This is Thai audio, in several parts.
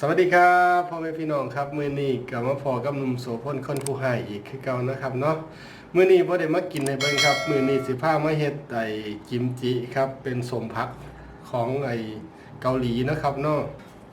สวัสดีครับพ่อแม่พี่น้องครับมื้อนี้กลับมาพอกับหนุ่มโสพลคนผู้ให้อีกคือเก่านะครับเนาะมื้อนี้พ่ได้มากินในเบิ้งครับ มื้อนี้สิพามาเฮ็ดไอ้กิมจิครับ เป็นสมพักของไอ้เกาหลีนะครับเนาะ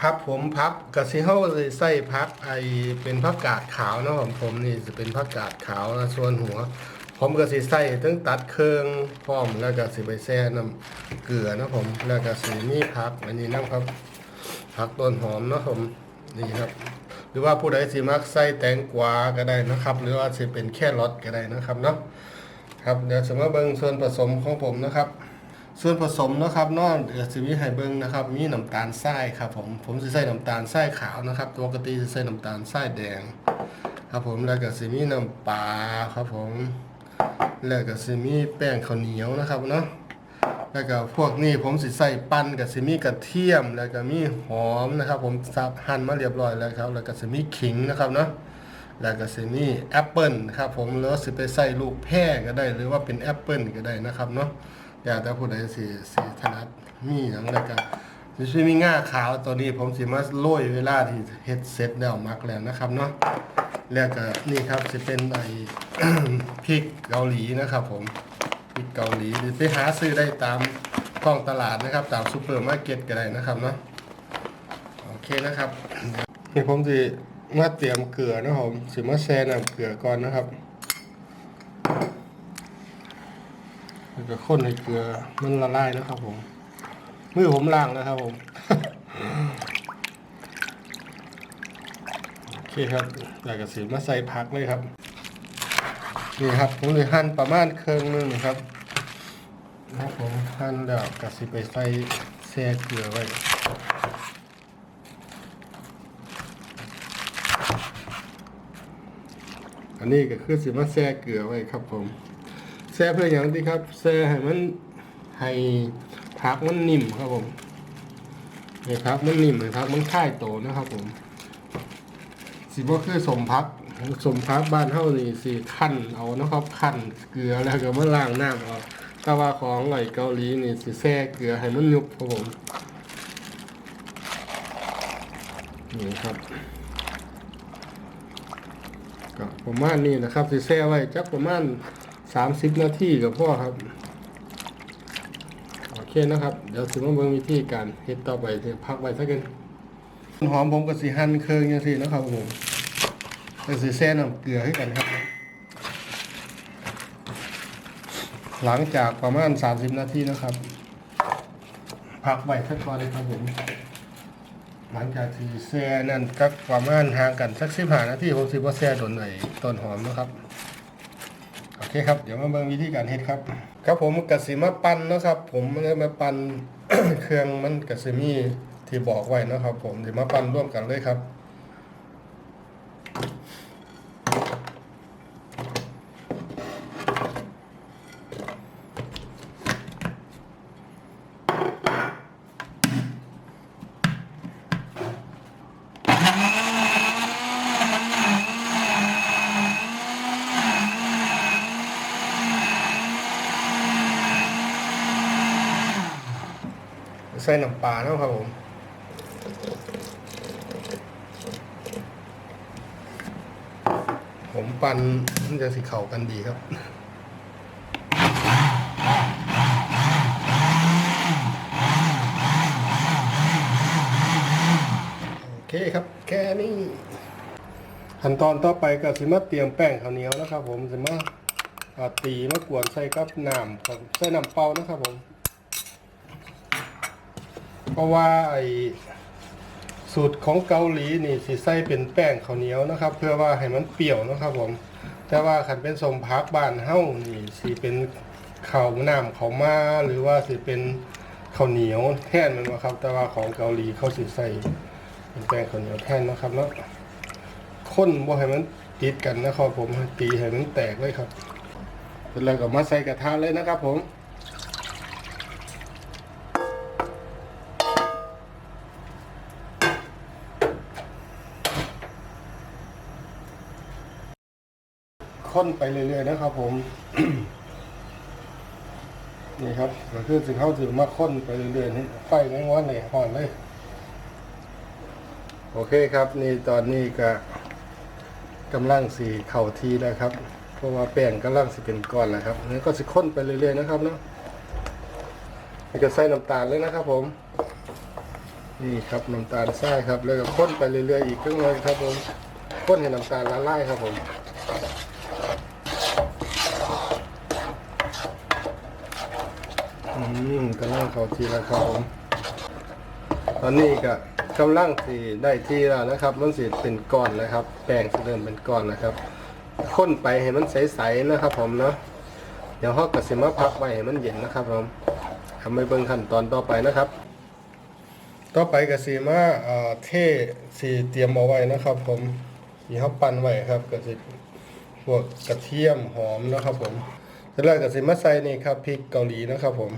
พักผมพักกะสิเฮาใส่พักไอ้เป็นผักกาดขาวเนาะผมผมนี่จะเป็นผักกาดขาวนะส่วนหัว ผมก็สิใส่ตั้งตัดเครื่องพร้อมแล้วก็สิไปแช่น้ำเกลือนะผมแล้วก็สิมีผักอันนี้นะครับ ผักต้นหอมเนาะผมนี่ครับ หรือว่าผู้ใดสิมักใส่แตงกวาก็ได้นะครับ หรือว่าสิเป็นแค่รสก็ได้นะครับเนาะครับเดี๋ยวสมมาเบิ่งส่วนผสมของผมนะครับ ส่วนผสมนะครับนอกเดี๋ยวสิมีให้เบิ่งนะครับ มีน้ำตาลทรายครับผมผมสิใส่น้ำตาลทรายขาวนะครับปกติสิใส่น้ำตาลทรายแดง ครับผมแล้วก็สิมีน้ำปลาครับผมแล้วก็สิมีแป้งข้าวเหนียวนะครับเนาะ แล้วก็พวกนี้ผมสิใส่ปั้นกับสิมีกระเทียม แล้วก็มีหอมนะครับ ผมสับหั่นมาเรียบร้อยแล้วครับ แล้วก็สิมีขิงนะครับเนาะแล้วก็สิมีแอปเปิลครับผมแล้วสิไปใส่ลูกแพร่ก็ได้หรือว่าเป็นแอปเปิลก็ได้นะครับเนาะอยาแต่ผู้ใดสิสิถนัดมีอย่างไรก็สิชมีง่าขาวตัวนี้ผมสิมาโรยเวลาที่เฮ็ดเสร็จแล้วมักแล้วนะครับเนาะแล้วก็นี่ครับสิเป็นไอพริกเกาหลีนะครับผม พริกเกาหลีหรือไปหาซื้อได้ตามท้องตลาดนะครับ ตามซูเปอร์มาร์เก็ตก็ได้นะครับเนาะโอเคนะครับนี่ผมสิมาเตรียมเกลือนะครับผมสิมาแช่น้ำเกลือก่อนนะครับแล้วก็ข้นให้เกลือมันละลายนะครับผมมือผมล้างนะครับผมโอเคครับแล้วก็สิมาใส่ผักเลยครับ นี่ครับผมเลยหั่นประมาณเครื่องหนึงครับครับผมหั่นแล้วก็สิไปใส่แช่เกลือไว้อันนี้ก็คือสิมาแช่เกลือไว้ครับผมแช่เพื่ออย่างที่ครับแช่ให้มันให้ผักมันนิ่มครับผมให้ผักมันนิ่มให้ผักมันค่ายโตนะครับผมสิบ่คือสมพัก สมพักบ้านเฮานี่สิคั่นเอานะครับคั่นเกลือแล้วก็มาล้างน้ำเอาแต่ว่าของไอ้เกาหลีนี่สิแช่เกลือให้มันยุบครับผมนี่ครับก็ประมาณนี้นะครับสิแช่ไว้จักประมาณ30นาทีก็พอครับโอเคนะครับ เดี๋ยวสิมาเบิ่งวิธีการเฮ็ดต่อไปเดี๋ยวพักไว้สักกันหอมผมก็สิหั่นเครื่องจังซี่นะครับผม ก็สิแซ่น้ำเกลือให้กันครับ หลังจากประมาณ 30 นาทีนะครับ พักไว้สักก่อนเลยครับผม หลังจากที่แซ่นั่นก็ประมาณห่างกันสัก15นาทีผมสิบ่แซ่โดนไอ้ต้นหอมนะครับโอเคครับเดี๋ยวมาเบิ่งวิธีการเฮ็ดครับ ครับผมกสิมาปั่นนะครับ ผมไม่ได้มาปั่นเครื่องมันกสิมีที่บอกไว้นะครับ ผมเดี๋ยวมาปั่นร่วมกันเลยครับ ใส่น้ำปลาเนาะครับผมผมปั่นมันจะสิเข้ากันดีครับโอเคครับแค่นี้ขั้นตอนต่อไปก็สิมาเตรียมแป้งข้าวเหนียวนะครับ ผมสิมาอ่าตีมากวนใส่กับน้ำใส่น้ำเปล่านะครับผม เพราะว่าไอสูตรของเกาหลีนี่สิใส่เป็นแป้งข้าวเหนียวนะครับ เพื่อว่าให้มันเปรี้ยวนะครับผม แต่ว่าขันเป็นสมพักบ้านเฮ้านี่สิเป็นข้าวน้ำข้าวมาหรือว่าสิเป็นข้าวเหนียวแท่นมันว่าครับ แต่ว่าของเกาหลีเขาสิใส่เป็นแป้งข้าวเหนียวแท่นนะครับเนาะข้นบ่ให้มันติดกันนะครับผมตีให้มันแตกเลยครับแล้วก็มาใส่กระทะเลยนะครับผม ค้นไปเรื่อยๆนะครับ ผม นี่ครับก็คือสิเข้าถึงมาค้นไปเรื่อยๆนี่ไฟไม่งอนเลยห่อนเลย โอเคครับ นี่ตอนนี้ก็กำลังสีเข่าทีแล้วครับ เพราะว่าแป้งกำลังสิเป็นก้อนแล้วครับนี่ก็สิข้นไปเรื่อยๆนะครับเนาะนี่ก็ใส่น้ำตาลเลยนะครับ ผม นี่ครับน้ำตาลทรายครับ แล้วก็ข้นไปเรื่อยๆอีกครึ่งเลยครับผมข้นให้น้ำตาลละลายครับผม อืมกำลังเขาทีล้วครับผมตอนนี้ก็กำลังสีได้ที่แล้วนะครับ มันสีเป็นก้อนแล้วครับ แป้งเริ่มเป็นก้อนนะครับข้นไปให้มันใสๆนะครับ ผมเนาะเดี๋ยวเขากระสิมาพักไว้ให้มันเย็นนะครับผมทำไปเบิ่งขั้นตอนต่อไปนะครับ ต่อไปกระสีมาเอ่อเทสีเตรียมเอาไว้นะครับ ผมที่เขาปั้นไว้ครับกระสิพวกกระเทียมหอมนะครับ ผมแล้วกระสิมาใส่นี่ครับพริกเกาหลีนะครับ ผม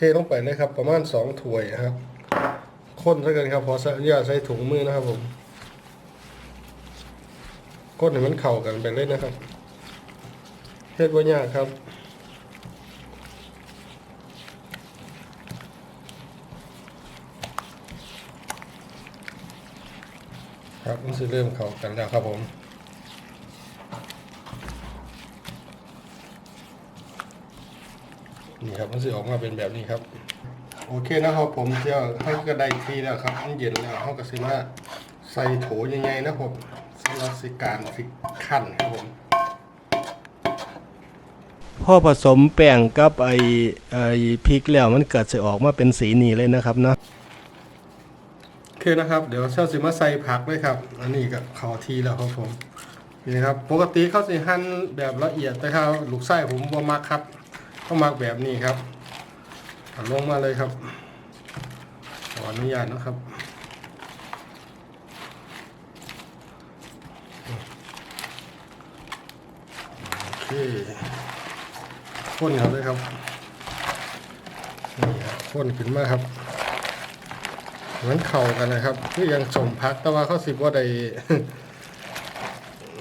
เทลงไปเลยครับ ประมาณสองถ้วยนะครับข้นซะกันครับพอใส่อย่าใส่ถุงมือนะครับผมก้นให้มันเข้ากันไปเลยนะครับเฮ็ดว่ายากครับ ครับมันจะเริ่มเข้ากันแล้วครับผม นี่ครับมันจะออกมาเป็นแบบนี้ครับ โอเคนะครับผมเจ้าให้ก็ได้ทีแล้วครับมันเย็นแล้วเขาก็สิมาใส่โถยังไงนะผมสำหรับสิการฟิกขั้นครับผมพอผสมแป้งกับไอไอพริกแล้วมันเกิดจะออกมาเป็นสีนี้เลยนะครับเนาะโอเคนะครับ เดี๋ยวเช้าสิมาใส่ผักเลยครับ อันนี้ก็ขอทีแล้วครับผมนี่นะครับ ปกติเขาสิหั่นแบบละเอียดแต่ถ้าลูกไส้ผมบ่มักครับ เขามักแบบนี้ครับลงมาเลยครับ ขออนุญาตนะครับโอเคพ่นครับเลยครับนี่ครับพ่นขึ้นมาครับ เหมือนเข่ากันนะครับคือยังสมพักแต่ว่าเขาสิบว่าได้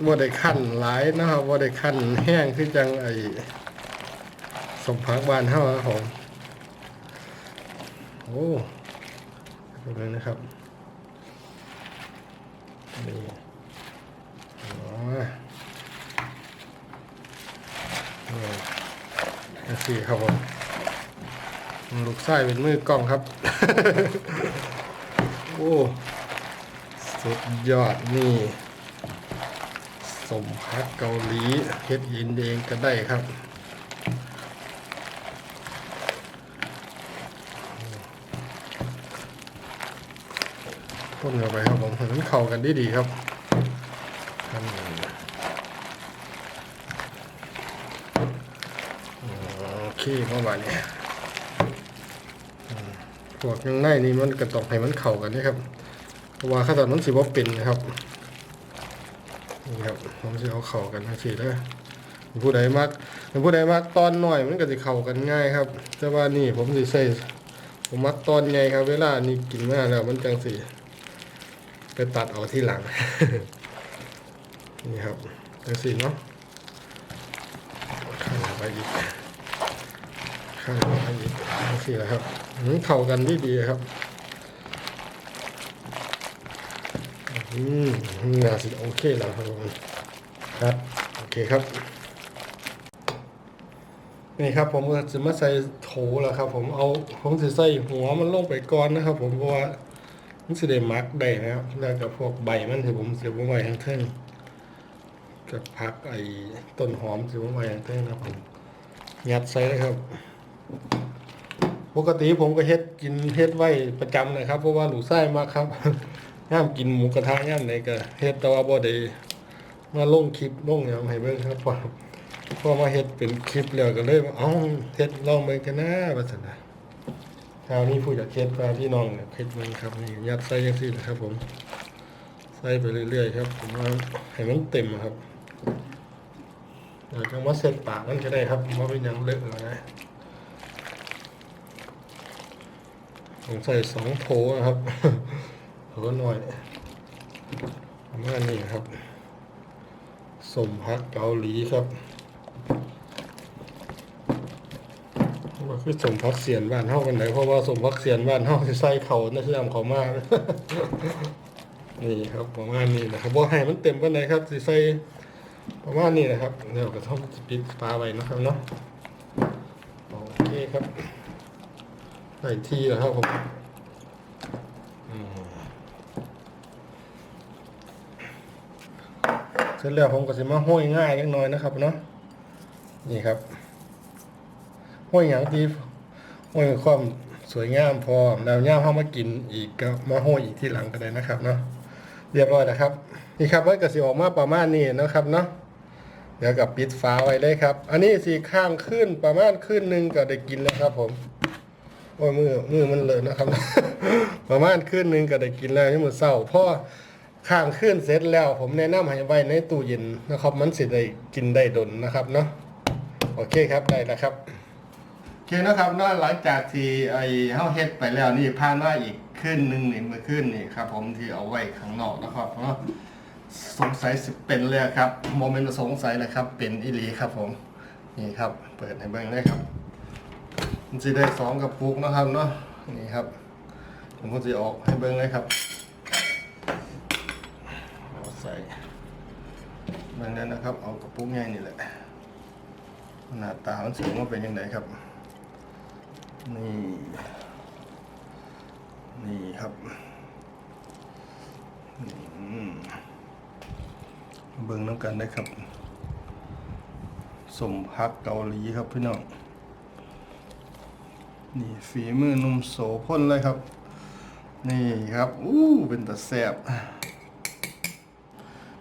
ว่าได้ขั้นหลายนะครับว่าได้ขั้นแห้งคือจังไอ สมพักบานเท่าครับผมโอ้ตรงนี้นะครับนี่อ๋อโอเคครับผมลูกไส้เป็นมือกล้องครับ โอ้สุดยอดนี่ สมพักเกาหลีเฮ็ดยินเองก็ได้ครับ พ่นเข้าไปครับผมให้มันเข้ากันได้ดีครับโอเคประมาณนี้พวกยังในนี่มันกระตอกให้มันเข่ากันนี่ครับเพราะว่าข้าวตอนมันสิว่าเป็นนะครับนี่ครับผมจะเอาเข่ากันทั้งสี่แล้วผู้ใดมักผู้ใดมักตอนหน่อยมันก็จะเข่ากันง่ายครับแต่ว่านี่ผมสิใส่ผมมักตอนใหญ่ครับ เวลานี่กินมาแล้วมันจังสิ ไปตัดเอาที่หลัง นี่ครับจังสิเนาะข้างไปอีกข้างไปอีกโอเคแล้วครับอืมเข้ากันดีดีครับอืมน่าสิโอเคแล้วครับครับโอเคครับนี่ครับผมก็จะมาใส่โถแล้วครับ ผมเอาผมจะใส่หัวมันลงไปก่อนนะครับ ผมเพราะว่า มันจะได้มักได้นะครับแล้วกับพวกใบมันที่ผมเสียบไว้ข้างเทิงกับพักไอ้ต้นหอมเสียบไว้ข้างเทิงนะครับผมยัดใส่เลยครับ ปกติผมก็เฮ็ดกินเฮ็ดไว้ประจำเลยครับเพราะว่าหนูไส้มากครับย่ามกินหมูกระทะย่ามไหนก็เฮ็ดแต่ว่าบ่ได้มาลงคลิปลงหยังให้เบิ่งครับพอพอมาเฮ็ดเป็นคลิปแล้วก็เลยเอ้าเฮ็ดลองเบิ่งกันนะว่าซั่นน่ะ คราวนี้ผู้อยากเฮ็ดมาพี่น้องเนี่ยเฮ็ดเบิ่งครับนี่ยัดใส่จังซี่นะครับ ผมใส่ไปเรื่อยๆครับ ผมว่าให้มันเต็มครับเดี๋ยวจังว่าเสร็จปากมันก็ได้ครับว่าเป็นยังเลอะแล้วนะผมใส่สองโถนะครับโถหน่อยประมาณนี้ครับสมพักเกาหลีครับว่า คือสมพักเสียนบ้านเฮากันไหนเพราะว่าสมพักเสียนบ้านเฮาสิใส่เขาในเรื่องเขามาก นี่ครับประมาณนี้นะครับบ่ให้มันเต็มปานใดครับสิใส่ประมาณนี้นะครับเดี๋ยวก็ต้องปิดฝาไว้นะครับเนาะโอเคครับใส่ทีแล้วครับผมอืมเสร็จแล้วผมก็สิมาห้อยง่ายเล็กน้อยนะครับเนาะนี่ครับ ห้อยอย่างที่ห้อยความสวยงามพอแล้วย่าเข้ามากินอีกก็มาห้อยอีกที่หลังก็ได้นะครับเนาะเรียบร้อยนะครับ นี่ครับมันก็สิออกมาประมาณนี้นะครับเนาะเดี๋ยวกับปิดฝาไว้เลยครับ อันนี้สีข้างขึ้นประมาณขึ้นหนึ่งก็ได้กินแล้วครับ ผมโอ้ยมือมือมันเลอะนะครับ ประมาณขึ้นหนึ่งก็ได้กินแล้วที่มือเศร้าพราะข้างขึ้นเสร็จแล้ว ผมแนะนำให้ไว้ในตู้เย็นนะครับ มันสิได้กินได้ดนนะครับเนาะโอเคครับได้แล้วครับ เคนะครับนอกหลังจากที่ไอ้เฮาเฮ็ดไปแล้วนี่ผ่านมาอีกขึ้นหนึ่งนี่เมื่อขึ้นนี่ครับ ผมที่เอาไว้ข้างนอกนะครับเนาะสงสัยสิเป็นเลยครับโมเมนต์สงสัยเลยครับ เป็นอีหลีครับผมนี่ครับ เปิดให้เบิ่งได้ครับมันจะได้สองกระปุกนะครับเนาะนี่ครับผมก็จะออกให้เบิ่งเลยครับเอาใส่เบิ่งนั้นนะครับ เอากระปุกใหญ่นี่แหละหน้าตามันสูงว่าเป็นยังไงครับ นี่ นี่ครับเบิ่งน้ำกันได้ครับ สมพักเกาหลีครับพี่น้อง นี่ฝีมือนุ่มโสพ่นเลยครับ นี่ครับ อู้เป็นตะแสบ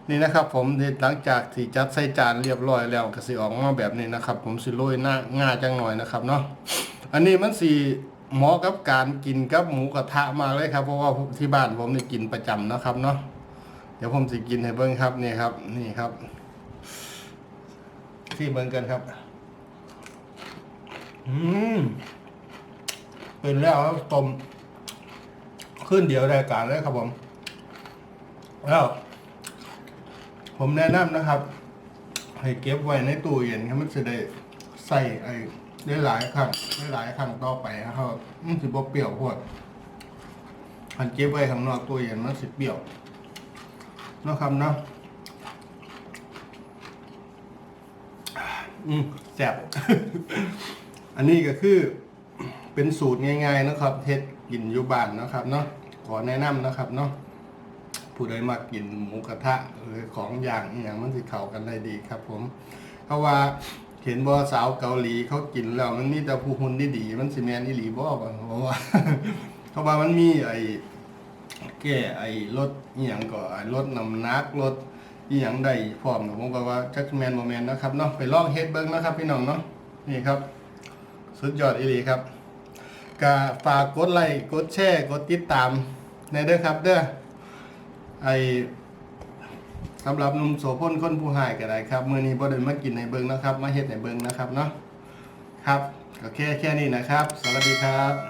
นี่นะครับผมหลังจากที่จัดใส่จานเรียบร้อยแล้วก็สิออกมาแบบนี้นะครับ ผมสิโรยหน้าง่าจังหน่อยนะครับเนาะ อันนี้มันสีหมาะกับการกินกับหมูกระทะมากเลยครับ เพราะว่าที่บ้านผมนี่กินประจำนะครับเนาะเดี๋ยวผมสิกินให้เบิ้งครับนี่ครับ นี่ครับ ที่เบิ้งกันครับ อืมเป็นแล้วครับต้มขึ้นเดียวรายการเลยครับผมแล้วผมแนะนำนะครับ ให้เก็บไว้ในตู้เย็นครับมันจะได้ใส่ไอ ได้หลายครั้งได้หลายครั้งต่อไปนะครับมันสิบ่เปรี้ยวพวดอันเก็บไว้ข้างนอกตู้เย็นมันสิเปรี้ยวเนาะครับเนาะอืมแซ่บอันนี้ก็คือ เป็นสูตรง่ายๆนะครับเทศกินอยู่บ้านนะครับเนาะขอแนะนำนะครับเนาะผู้ใดมากินหมูกระทะหรือของอย่างอย่างมันสิเข้ากันได้ดีครับ ผมเพราะว่า เห็นบ่สาวเกาหลีเขากินแล้วมันมีแต่ผู้หุ่นดีๆมันสิแมนอีหลีบ่บ่เพราะว่าเพราะว่ามันมีไอ้แก้ไอ้ลดอีหยังก็ไอ้ลดน้ำหนักลดอีหยังได้พร้อมนะผมก็ว่าจักแมนบ่แมนนะครับเนาะไปลองเฮ็ดเบิ่งนะครับ พี่น้องเนาะนี่ครับ สุดยอดอีหลีครับก็ฝากกดไลค์กดแชร์กดติดตามในเด้อครับเด้อไอ สำหรับหนุ่มโสพลคนผู้หายก็ได้ครับมื้อนี้บ่ได้มากินในเบิงนะครับ มาเฮ็ดในเบิงนะครับเนาะครับก็แค่แค่นี้นะครับ สวัสดีครับ